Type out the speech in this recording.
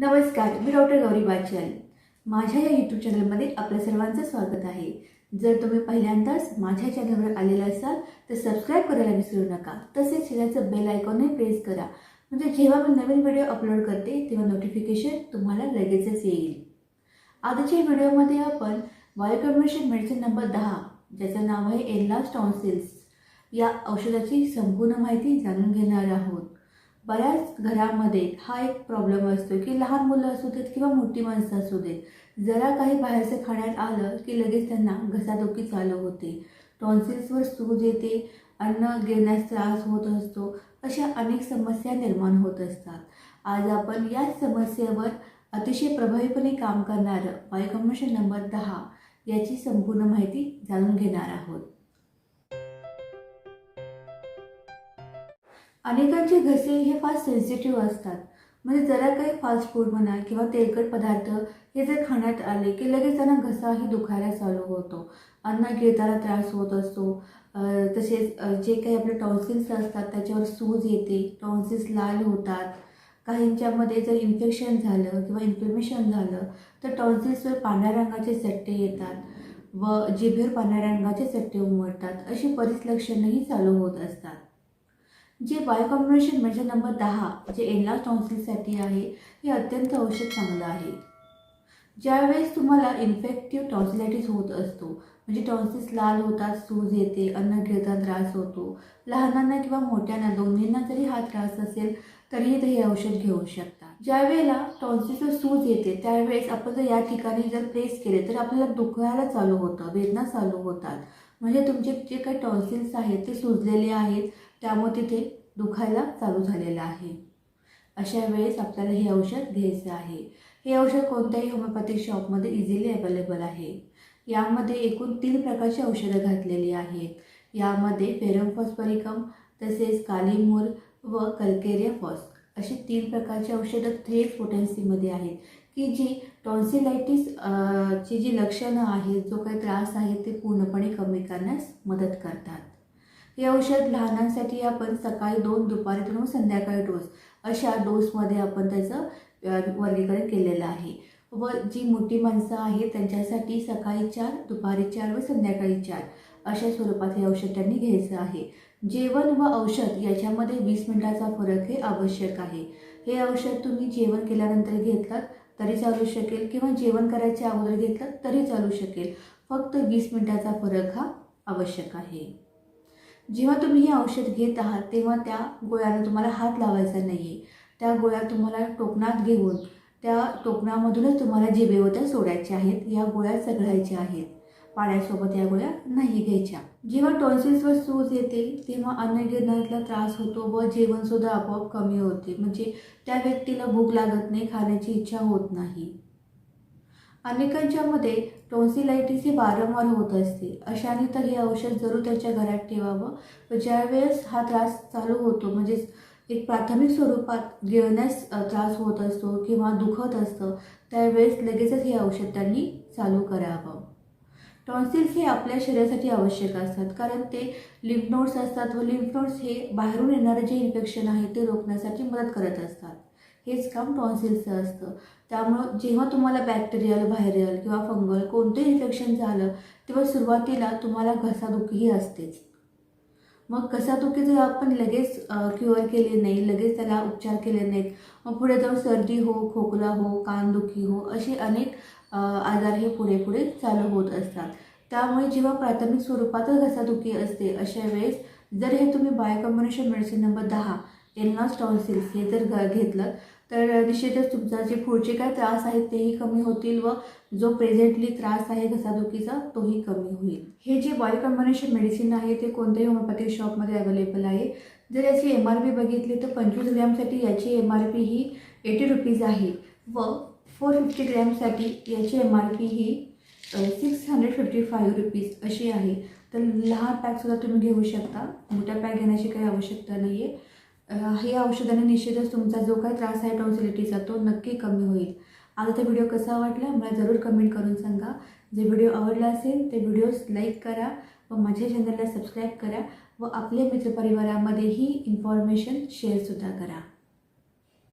नमस्कार मी डॉक्टर गौरी बाचल माझ्या या यूट्यूब चॅनलमध्ये आपल्या सर्वांचं स्वागत आहे. जर तुम्ही पहिल्यांदाच माझ्या चॅनलवर आलेला असाल तर सबस्क्राईब करायला विसरू नका. तसेच शेजारचं बेल आयकॉनही प्रेस करा. म्हणजे जेव्हा मी नवीन व्हिडिओ अपलोड करते तेव्हा नोटिफिकेशन तुम्हाला लगेचच येईल. आजच्या व्हिडिओमध्ये आपण बायोकम्युनिशन मेडिसिन नंबर दहा ज्याचं नाव आहे एनलास टॉन्सिल्स या औषधाची संपूर्ण माहिती जाणून घेणार आहोत. बऱ्याच घरामध्ये हा एक प्रॉब्लेम असतो की लहान मुलं असू देत किंवा मोठी माणसं असू देत जरा काही बाहेरचं खाण्यात आलं की लगेच त्यांना घसादुखी चालू होते. टॉन्सिल्सवर सूज येते अन्न घेण्यास त्रास होत असतो अशा अनेक समस्या निर्माण होत असतात. आज आपण याच समस्येवर अतिशय प्रभावीपणे काम करणारं बायोकम्युनिशन नंबर दहा याची संपूर्ण माहिती जाणून घेणार आहोत. अनेकांचे घसे हे फार सेन्सिटिव्ह असतात. म्हणजे जरा काही फास्ट फूड म्हणा किंवा तेलकट पदार्थ हे जर खाण्यात आले की लगेच त्यांना घसाही दुखायला चालू होतो. अन्न गिळताना त्रास होत असतो. तसेच जे काही आपले टॉन्सिल्स असतात त्याच्यावर सूज येते टॉन्सिल्स लाल होतात. काहींच्यामध्ये जर इन्फेक्शन झालं किंवा इन्फ्लेमेशन झालं तर टॉन्सिल्सवर पांढऱ्या रंगाचे चट्टे येतात व जिभेवर पांढऱ्या रंगाचे चट्टे उमटतात. अशी बरीच लक्षणंही चालू होत असतात. जे बायोकॉम्बिनेशन म्हणजे नंबर दहा जे एनलास टॉन्सिलसाठी आहे हे अत्यंत औषध चांगलं आहे. ज्यावेळेस तुम्हाला इन्फेक्टिव्ह टॉन्सिलायटिस होत असतो म्हणजे टॉन्सिल्स लाल होतात सूज येते अन्न गिळताना त्रास होतो लहानांना किंवा मोठ्यांना दोन्हींना जरी हा त्रास असेल तरीही ते हे औषध घेऊ शकता. ज्यावेळेला टॉन्सिलचं सूज येते त्यावेळेस आपण जर या ठिकाणी जर प्रेस केले तर आपल्याला दुखायला चालू होतं वेदना चालू होतात. म्हणजे तुमचे जे काही टॉन्सिल्स आहेत ते सुजलेले आहेत त्यामुळे तिथे दुखायला चालू झालेलं आहे. अशा वेळेस आपल्याला हे औषध घ्यायचं आहे. हे औषध कोणत्याही होमिओपॅथिक शॉपमध्ये इझिली अवेलेबल आहे. यामध्ये एकूण तीन प्रकारची औषधं घातलेली आहेत. यामध्ये फेरमफॉस्परिकम तसेच कालीमूर व कल्केरिया फॉस अशी तीन प्रकारची औषधं थ्री पोटेन्सीमध्ये आहेत. की जी टॉन्सिलायटिस ची जी लक्षणं आहेत जो काही त्रास आहे ते पूर्णपणे कमी करण्यास मदत करतात. हे औषध लहानांसाठी आपण सकाळी दोन दुपारी दोन संध्याकाळी डोस अशा डोसमध्ये आपण त्याचं वर्गीकरण केलेलं आहे. व जी मोठी माणसं आहेत त्यांच्यासाठी सकाळी चार दुपारी चार व संध्याकाळी चार अशा स्वरूपात हे औषध त्यांनी घ्यायचं आहे. जेवण व औषध याच्यामध्ये वीस मिनिटाचा फरक हे आवश्यक आहे. हे औषध तुम्ही जेवण केल्यानंतर घेतलात तरी चालू शकेल किंवा जेवण करायच्या अगोदर घेतलं तरी चालू शकेल. फक्त वीस मिनिटाचा फरक हा आवश्यक आहे. जेव्हा तुम्ही हे औषध घेत आहात तेव्हा त्या गोळ्याला तुम्हाला हात लावायचा नाही आहे त्या गोळ्या तुम्हाला टोकणात घेऊन त्या टोकणामधूनच तुम्हाला जिभेवर सोडायच्या आहेत या गोळ्या चघळायच्या आहेत. पाण्यासोबत या गोळ्या नाही घ्यायच्या. जेव्हा टॉन्सिल्सवर सूज येते तेव्हा अन्न गिरण्यातला त्रास होतो व जेवणसुद्धा आपोआप कमी होते. म्हणजे त्या व्यक्तीला भूक लागत नाही खाण्याची इच्छा होत नाही. अनेकांच्यामध्ये टॉन्सिलायटिस ही वारंवार होत असते. अशाने तर हे औषध जरूर त्याच्या घरात ठेवावं व ज्यावेळेस हा त्रास चालू होतो म्हणजेच एक प्राथमिक स्वरूपात गिळण्यास त्रास होत असतो किंवा दुखत असतं त्यावेळेस लगेचच हे औषध त्यांनी चालू करावं. टॉन्सिल्स हे आपल्या शरीरासाठी आवश्यक असतात कारण ते लिम्फ नोड्स असतात व लिम्फ नोड्स हे बाहेरून येणारं जे इन्फेक्शन आहे ते रोखण्यासाठी मदत करत असतात. हेच काम टॉन्सिल्सचं असतं. त्यामुळं जेव्हा तुम्हाला बॅक्टेरियल व्हायरल किंवा फंगल कोणतंही इन्फेक्शन झालं तेव्हा सुरुवातीला तुम्हाला घसादुखीही असतेच. मग घसादुखी जर आपण लगेच क्युअर केले नाही लगेच त्याला उपचार केले नाहीत मग पुढे जाऊन सर्दी हो खोकला हो कानदुखी हो असे अनेक आजार हे पुढे पुढे चालू होत असतात. त्यामुळे जेव्हा प्राथमिक स्वरूपातच घसादुखी असते अशा वेळेस जर हे तुम्ही बायोकम्युनिशन मेडिसिन नंबर दहा एलनॉस टॉन्सिल्स हे जर घ घेतलं तर निश्चितच तुमचा जे पुढचे काय त्रास आहेत तेही कमी होतील व जो प्रेझेंटली त्रास आहे घसादुखीचा तोही कमी होईल. हे जे बॉडी कॉम्बिनेशन मेडिसिन आहे ते कोणत्याही होमिओपॅथिक शॉपमध्ये अवेलेबल आहे. जर याची एम आर पी बघितली तर पंचवीस ग्रॅमसाठी याची एम आर पी ही एटी रुपीज आहे व फोर फिफ्टी ग्रॅमसाठी याची एम आर पी ही six hundred fifty five rupees अशी आहे. तर लहान पॅकसुद्धा तुम्ही घेऊ शकता. मोठ्या पॅक घेण्याची काही आवश्यकता नाही आहे हे औषधाने निश्चितच तुमचा जो काही त्रास आहे टॉन्सिलिटीचा तो नक्की कमी होईल. आजचा व्हिडिओ कसा वाटला मला जरूर कमेंट करून सांगा. जे व्हिडिओ आवडला असेल ते व्हिडिओज लाईक करा व माझ्या चॅनलला सबस्क्राईब करा व आपल्या मित्रपरिवारामध्येही इन्फॉर्मेशन शेअरसुद्धा करा.